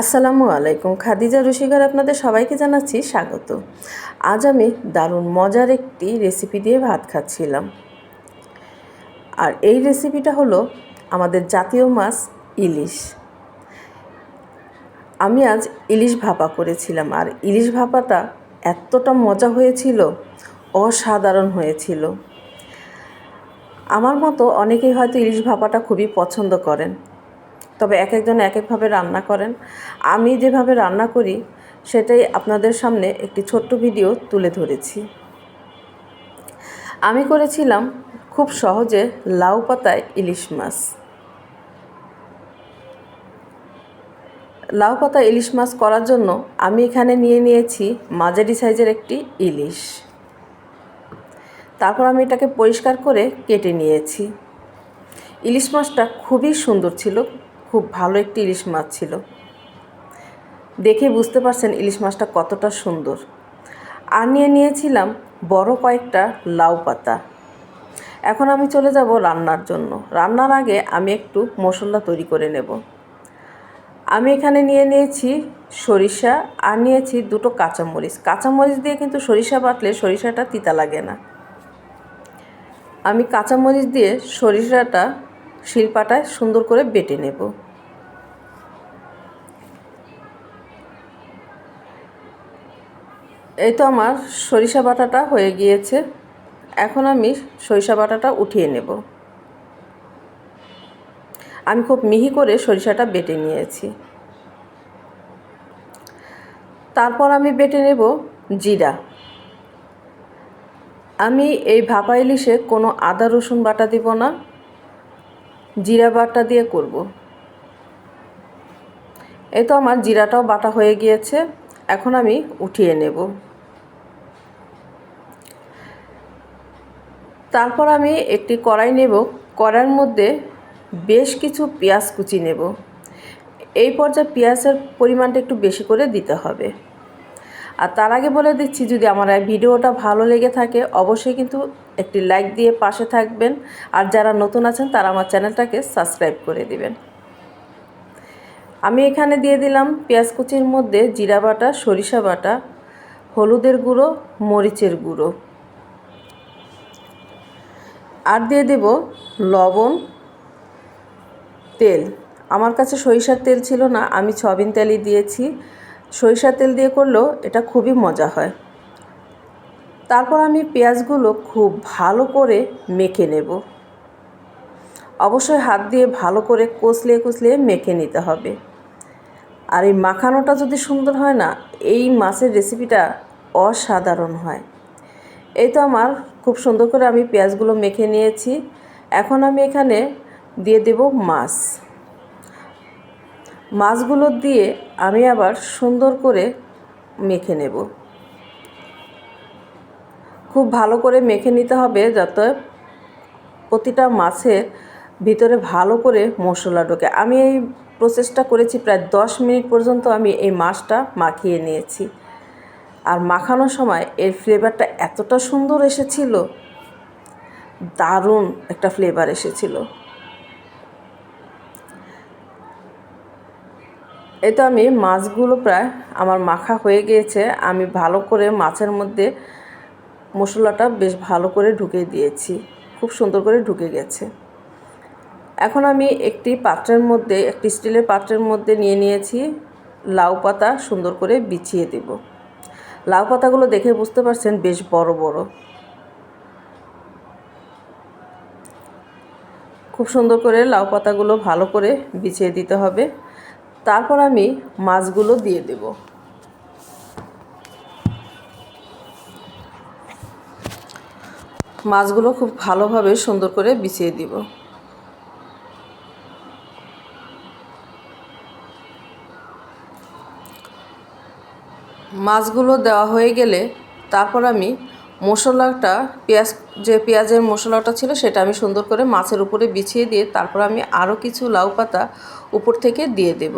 আসসালামু আলাইকুম। খাদিজা রসিকার আপনাদের সবাইকে জানাচ্ছি স্বাগত। আজ আমি দারুণ মজার একটি রেসিপি দিয়ে ভাত খাচ্ছিলাম। আর এই রেসিপিটা হলো আমাদের জাতীয় মাছ ইলিশ। আমি আজ ইলিশ ভাপা করেছিলাম আর ইলিশ ভাপাটা এতটা মজা হয়েছিল, অসাধারণ হয়েছিল। আমার মতো অনেকেই হয়তো ইলিশ ভাপাটা খুবই পছন্দ করেন। তবে এক একজন এক একভাবে রান্না করেন। আমি যেভাবে রান্না করি, সেটাই আপনাদের সামনে একটি ছোট্ট ভিডিও তুলে ধরেছি। আমি করেছিলাম খুব সহজে লাউ পাতায় ইলিশ মাছ। লাউ পাতা ইলিশ মাছ করার জন্য আমি এখানে নিয়ে নিয়েছি মাঝারি সাইজের একটি ইলিশ। তারপর আমি এটাকে পরিষ্কার করে কেটে নিয়েছি। ইলিশ মাছটা খুবই সুন্দর ছিল খুব ভালো একটি ইলিশ মাছ ছিল। দেখে বুঝতে পারছেন ইলিশ মাছটা কতটা সুন্দর। আর নিয়ে নিয়েছিলাম বড় কয়েকটা লাউ পাতা। এখন আমি চলে যাব রান্নার জন্য। রান্নার আগে আমি একটু মশলা তৈরি করে নেব। আমি এখানে নিয়ে নিয়েছি সরিষা, আর নিয়েছি দুটো কাঁচামরিচ। কাঁচামরিচ দিয়ে কিন্তু সরিষা বাটলে সরিষাটা তিতা লাগে না। আমি কাঁচামরিচ দিয়ে সরিষাটা শিলপাটায় সুন্দর করে বেটে নেব। এই তো আমার সরিষা বাটাটা হয়ে গিয়েছে। এখন আমি সরিষা বাটাটা উঠিয়ে নেব। আমি খুব মিহি করে সরিষাটা বেটে নিয়েছি। তারপর আমি বেটে নেব জিরা। আমি এই ভাপা ইলিশে কোনো আদা রসুন বাটা দিব না। জিরা বাটা দিয়ে করব। এই তো আমার জিরাটাও বাটা হয়ে গিয়েছে, এখন আমি উঠিয়ে নেব। তারপর আমি একটি কড়াই নেব, কড়াইয়ের মধ্যে বেশ কিছু পেঁয়াজ কুচি নেব। এই পর্যায়ে পেঁয়াজের পরিমাণটা একটু বেশি করে দিতে হবে। আর তার আগে বলে দিচ্ছি, যদি আমার ভিডিওটা ভালো লেগে থাকে, অবশ্যই কিন্তু একটি লাইক দিয়ে পাশে থাকবেন। আর যারা নতুন আছেন, তারা আমার চ্যানেলটাকে সাবস্ক্রাইব করে দিবেন। আমি এখানে দিয়ে দিলাম পেঁয়াজ কুচির মধ্যে জিরা বাটা, সরিষা বাটা, হলুদের গুঁড়ো, মরিচের গুঁড়ো। আর দিয়ে দেব লবণ, তেল। আমার কাছে সরিষার তেল ছিল না, আমি সয়াবিন তেলই দিয়েছি। সরিষার তেল দিয়ে করলেও এটা খুবই মজা হয়। তারপর আমি পেঁয়াজগুলো খুব ভালো করে মেখে নেব। অবশ্যই হাত দিয়ে ভালো করে কষলিয়ে কষলিয়ে মেখে নিতে হবে। আর এই মাখানোটা যদি সুন্দর হয় না, এই মাছের রেসিপিটা অসাধারণ হয়। এই তো আমার খুব সুন্দর করে আমি পেঁয়াজগুলো মেখে নিয়েছি। এখন আমি এখানে দিয়ে দেব মাছ। মাছগুলো দিয়ে আমি আবার সুন্দর করে মেখে নেব। খুব ভালো করে মেখে নিতে হবে যাতে প্রতিটা মাছের ভিতরে ভালো করে মশলা ঢোকে। আমি এই প্রসেসটা করেছি প্রায় দশ মিনিট পর্যন্ত আমি এই মাছটা মাখিয়ে নিয়েছি। আর মাখানোর সময় এর ফ্লেভারটা এতটা সুন্দর এসেছিল, দারুণ একটা ফ্লেভার এসেছিল। এই তো আমি মাছগুলো প্রায় আমার মাখা হয়ে গিয়েছে। আমি ভালো করে মাছের মধ্যে মশলাটা বেশ ভালো করে ঢুকে দিয়েছি। খুব সুন্দর করে ঢুকে গেছে। এখন আমি একটি পাত্রের মধ্যে, একটি স্টিলের পাত্রের মধ্যে নিয়ে নিয়েছি। লাউ পাতা সুন্দর করে বিছিয়ে দেব। লাউ পাতাগুলো দেখে বুঝতে পারছেন বেশ বড় বড়। খুব সুন্দর করে লাউ পাতাগুলো ভালো করে বিছিয়ে দিতে হবে। তারপর আমি মাছগুলো দিয়ে দেব। মাছগুলো খুব ভালোভাবে সুন্দর করে বিছিয়ে দিব। মাছগুলো দেওয়া হয়ে গেলে তারপর আমি মশলাটা, পেঁয়াজ, যে পেঁয়াজের মশলাটা ছিল সেটা আমি সুন্দর করে মাছের উপরে বিছিয়ে দিয়ে তারপর আমি আরও কিছু লাউ পাতা উপর থেকে দিয়ে দেব।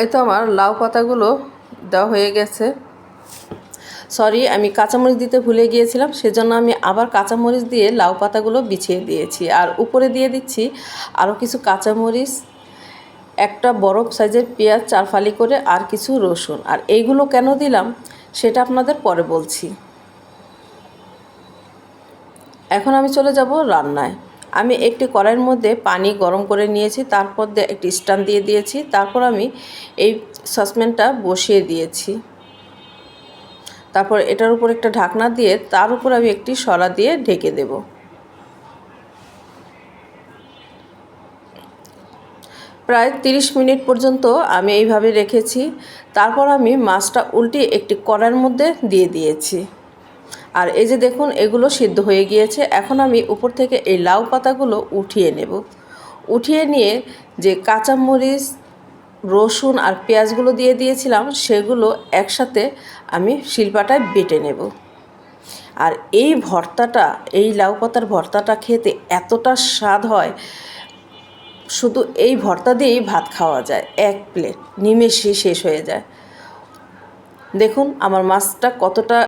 এই তো আমার লাউ পাতাগুলো দেওয়া হয়ে গেছে। সরি আমি কাঁচামরিচ দিতে ভুলে গিয়েছিলাম, সেজন্য আমি আবার কাঁচামরিচ দিয়ে লাউ পাতাগুলো বিছিয়ে দিয়েছি। আর উপরে দিয়ে দিচ্ছি আরও কিছু কাঁচামরিচ, একটা বরফ সাইজের পেঁয়াজ চার ফালি করে আর কিছু রসুন। আর এইগুলো কেন দিলাম, সেটা আপনাদের পরে বলছি। এখন আমি চলে যাব রান্নায়। আমি একটি কড়াইয়ের মধ্যে পানি গরম করে নিয়েছি তারপর একটি স্ট্যান্ড দিয়ে দিয়েছি, তারপর আমি এই সসপ্যানটা বসিয়ে দিয়েছি। তারপর এটার উপর একটা ঢাকনা দিয়ে তার উপর আমি একটি সরা দিয়ে ঢেকে দেব। প্রায় 30 মিনিট পর্যন্ত আমি এইভাবে রেখেছি। তারপর আমি মাছটা উল্টে একটি কড়াইয়ের মধ্যে দিয়ে দিয়েছি। আর এই যে দেখুন, এগুলো সিদ্ধ হয়ে গিয়েছে। এখন আমি উপর থেকে এই লাউ পাতাগুলো উঠিয়ে নেব। উঠিয়ে নিয়ে যে কাঁচামরিচ, রসুন আর পেঁয়াজগুলো দিয়ে দিয়েছিলাম, সেগুলো একসাথে আমি শিলপাটায় বেটে নেব। আর এই ভর্তাটা, এই লাউ পাতার ভর্তাটা খেতে এতটা স্বাদ হয়, শুধু এই ভর্তা দিয়েই ভাত খাওয়া যায়, এক প্লেট নিমেষে শেষ হয়ে যায়। দেখুন, আমার মাছটা কতটা